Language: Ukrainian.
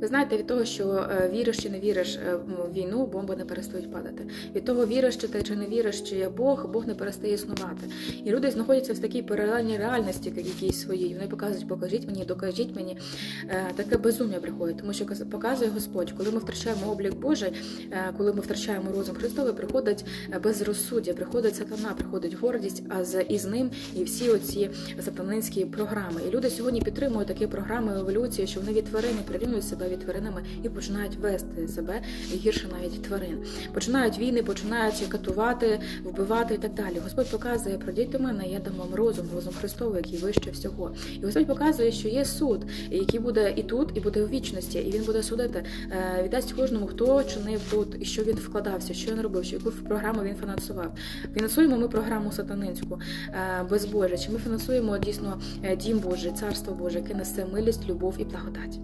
Ви знаєте, від того, що е, віриш чи не віриш е, в війну, бомби не перестають падати. Від того, віриш чи ти чи не віриш, чи є Бог, Бог не перестає існувати. І люди знаходяться в такій паралельній реальності, як якійсь своїй. Вони показують, покажіть мені, докажіть мені. Е, Таке безум'я приходить, тому що показує Господь, коли ми втрачаємо облік Божий, коли ми втрачаємо розум Христовий, приходить безрозсуддя, приходить сатана, приходить гордість, а з із ним і всі оці сатанинські програми. І люди сьогодні підтримують такі програми еволюції, що вони від тварин прирівнюють себе від тваринами і починають вести себе гірше навіть тварин. Починають війни, починають катувати, вбивати і так далі. Господь показує, пройдіть до мене, я дам вам розум, розум Христовий, який вище всього. І Господь показує, що є суд, який буде і тут, і буде у вічності, і він буде судити, е, віддасть кожному, хто чинив тут, і що він вкладався, що він робив, що яку програму він фінансував. Фінансуємо ми програму сатанинську е, безбожа, чи ми фінансуємо дійсно е, дім Божий, царство Боже, яке несе милість, любов і благодать.